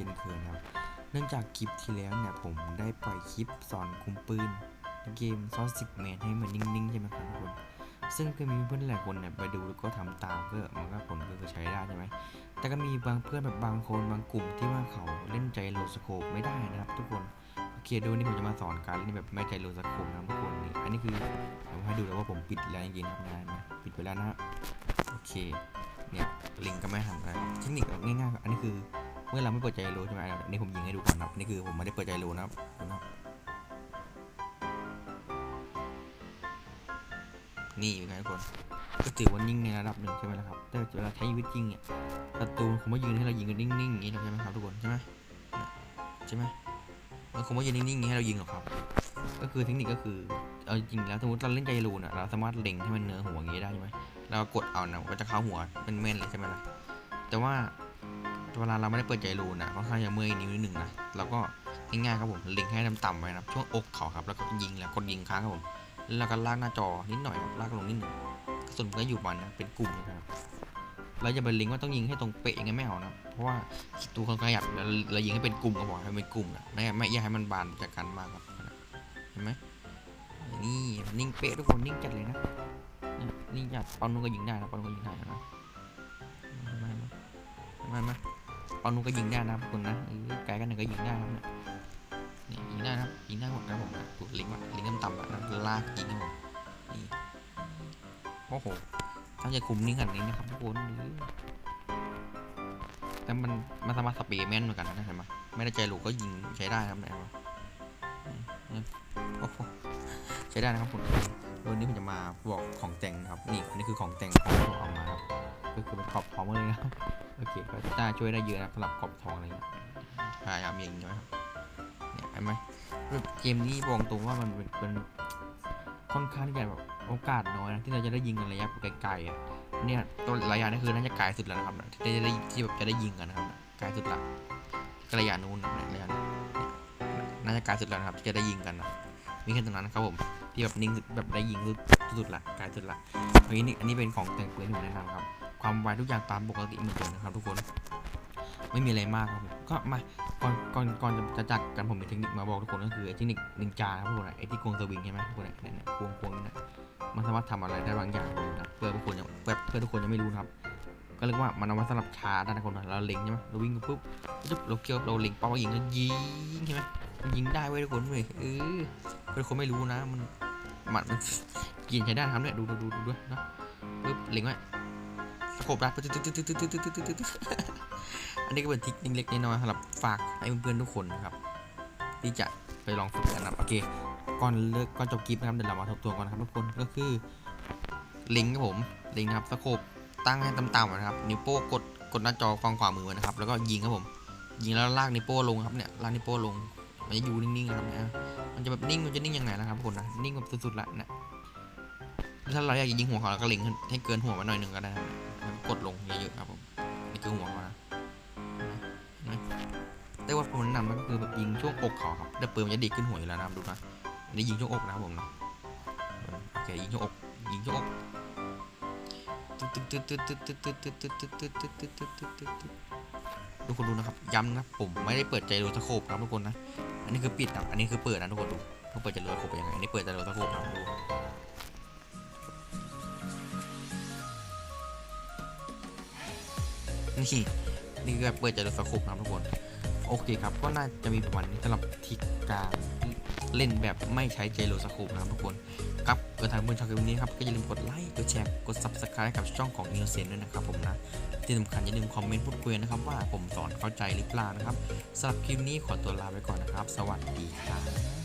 ช่นเคยนะครับ เนื่องจากคลิปที่แล้วเนี่ยผมได้ปล่อยคลิปสอนคุมปืนเกมซอสสิบแมนให้มันนิ่งๆใช่ไหมครับทุกคน ซึ่งก็มีเพื่อนหลายคนเนี่ยไปดูแล้วก็ทำตามก็มันก็ผลก็คือใช้ได้ใช่ไหม แต่ก็มีบางเพื่อนแบบบางคนบางกลุ่มที่ว่าเขาเล่นใจโลสโคปไม่ได้นะครับทุกคนโอเคดูนี่ผมจะมาสอนการเล่นแบบไม่ใจโลสโคปนะทุกคนนี่อันนี้คือผมให้ดูแล้วว่าผมปิดแล้วจริงๆนะครับงานะปิดไปแล้วนะฮะโอเคเนี่ยลิงก์ก็ไม่หันนะเทคนิคง่ายๆอันนี้คือ เมื่อเราไม่เปิดใจโลใช่ไหมอันนี้ผมยิงให้ดูก่อนครับนี่คือผมไม่ได้เปิดใจรับดูนะครับนี่เป็นไงทุกคนก็ถือว่านิ่งในระดับหนึ่งใช่ไหมล่ะครับแต่เวลาใช้ชีวิตจริงเนี่ยศัตรูคงไม่ยืนให้เรายิงกันนิ่งๆอย่างนี้ใช่ไหมครับทุกคนใช่ไหมใช่ไหมมันคงไม่ยืนนิ่งๆอย่างนี้ให้เรายิงหรอกครับ ก็คือเทคนิคก็คือเอาจริงแล้วสมมติเราเล่นใจรูนอะเราสามารถเล็งให้มันเนื้อหัวอย่างนี้ได้ใช่ไหมเรากดเอานะก็จะเข้าหัวเป็นแม่นเลยใช่ไหมล่ะแต่ว่า เวลาเราไม่ได้เปิดใจรูนอะค่อนข้างจะเมื่อยนิ้วนิดหนึ่งนะเราก็ง่ายๆครับผมเล็งให้ต่ำๆไว้นะช่วงอกเขาครับแล้วก็ยิงแล้วกดยิงค้างครับผมแล้วก็ลากหน้าจอนิดหน่อยครับลากลงนิดหนึ่งกระสุนมันก็อยู่มันนะเป็นกลุ่มนะครับเราจะไปลิงว่าต้องยิงให้ตรงเป๊ะย่างเงี้ยไม่เอานะ เพราะว่าตัวคนขยับเราเรายิงให้เป็นกลุ่มก็บอกให้เป็นกลุ่มนะไม่ไม่อยากให้มันบานจากกันมากครับเห็นไหมนี่นิ่งเป๊ะทุกคนนิ่งจัดเลยนะนี่ยนิ่งจัดปอนนู้นก็ยิงได้นะปอนนู้นก็ยิงได้นะมามามา ปอนนู้นก็ยิงได้นะทุกคนนะไกลกันหนึ่งก็ยิงได้นะนี่ยิงได้นะครับยิงได้หมดนะผมนะกดลิงก์อะลิงก์ต่ำๆอะนะลากยิงครับผมนี่โอ้โหถ้าจะคุมนิ่ขนาดนี้นะครับทุกคนแต่มันมันสามารถสเปียร์แมนเหมือนกันนะเห็นไหมไม่ได้ใจหลูกก็ยิงใช้ได้ครับไหนะโอ้โหใช้ได้นะครับผมวันนี้ผมจะมาบอกของแต่งนะครับนี่อันนี้คือของแต่งของที่ผมเอามาครับก็คือเป็นขอบทอมเลยนะครับ โอเคก็จะช่วยได้เยอะนะสำหรับขอบทองอะไรเงี้ยพยายามยิงใช่ไหมครับเนี่ยเห็นไหมเกมนี้บอกตรงว่ามันเป็นค่อนข้างที่จะแบบโอกาสน้อยนะที่เราจะได้ยิงกันระยะไกลๆอะเนี่ยตัวระยะนี้คือน่าจะไกลสุดแล้วนะครับที่จะได้ที่แบบจะได้ยิงกันนะครับไกลสุดละกระยะนู้นนะระยะนี้น่าจะไกลสุดแล้วนะครับที่จะได้ยิงกันนะมีแค่ตรงนั้นครับผมที่แบบนิ่งแบบได้ยิงสุดสุดละไกลสุดละอันนี้อันนี้เป็นของแต่งปืนที่ผมแนะนำครับ ความไวทุกอย่างตามปกติเหมือนเดิมนะครับทุกคน ไม่มีอะไรมากครับผมก็มาก่อนก่อนก่อนจะจัดกันผมมีเทคนิคมาบอกทุกคนก็คือเทคนิคนินจาครับทุกคนไอ้ที่ควงสวิงใช่ไหมทุกคนเนี่ยเนี่ยควงควงนี่นะมันสามารถทำอะไรได้บางอย่างนะเพื่อทุกคนยังเพื่อเพื่อทุกคนยังไม่รู้ครับก็เรียกว่ามันเอาไว้สำหรับชาร์จได้นคนเราเล็งใช่ไหมเราวิ่งปุ๊บปุ๊บเราเกี่ยวเราเล็งเป้ายิงแล้วยิงใช่ไหมมันยิงได้เว้ยทุกคนเว้ยเออเพื่อคนไม่รู้นะมันมันมันกินใช้ได้นะครับเนี่ยดูดูดูด้วยนะปุ๊บเล็งไว้ โขบรับอันนี้ก็เป็นทริคเล็กๆน้อยๆสำหรับฝากให้เพื่อนๆทุกคนนะครับ ที่จะไปลองฝึกกันนะโอเคก่อนเลิกก่อนจบคลิปนะครับเดี๋ยวเรามาทบทวนก่อนนะครับทุกคนก็คือลิงครับผมลิงครับสโคบตั้งให้ต่ำๆนะครับนิ้วโป้กดกดหน้าจอฝั่งขวามือนะครับ แล้วก็ยิงครับผมยิงแล้วลากนิ้วโป้ลงครับเนี่ยลากนิ้วโป้ลงมันจะอยู่นิ่งๆครับเนี่ยมันจะแบบนิ่งมันจะนิ่งยังไงนะครับทุกคนนะนิ่งแบบสุดๆละนะถ้าเราอยากจะยิงหัวเขาเราก็ลิงให้เกินหัวมาหน่อยหนึ่งก็ได้ นะครับแล้วกดลงเยอะๆครับผมนี่คือหัวเขานะแต่ว่าผมแนะนำมันก็คือแบบยิงช่วงอกเขาครับแต่ปืนมันจะดีขึ้นหัวอยู่แล้วนะดูนะนนี้ยิงช่วงอกนะครับผมนะโอเคยิงช่วงอกยิงช่วงอกทุกคนดูนะครับย้ำนะผมไม่ได้เปิดใจโรตะโคบครับทุกคนนะ อันนี้คือปิดนะอันนี้คือเปิดนะทุกคนดูต้องเปิดใจโรตะโคบยังไงอันนี้เปิดใจโรตะโคบนะดู นี่นี่คือเปิดใจโรตะโคบนะครับทุกคนโอเคครับก็น่าจะมีประมาณนี้สำหรับทิกการเล่นแบบไม่ใช้เจโลสโคปนะครับทุกคนครับกิดทางบนช่องคลิปนี้ครับก็อย่าลืมกดไลค์กดแชร์กด subscribe กับช่องของ Innocent ด้วยนะครับผมนะที่สำคัญอย่าลืมคอมเมนต์พูดคุยนะครับว่าผมสอนเข้าใจหรือเปล่านะครับสำหรับคลิปนี้ขอตัวลาไปก่อนนะครับ สวัสดีครับ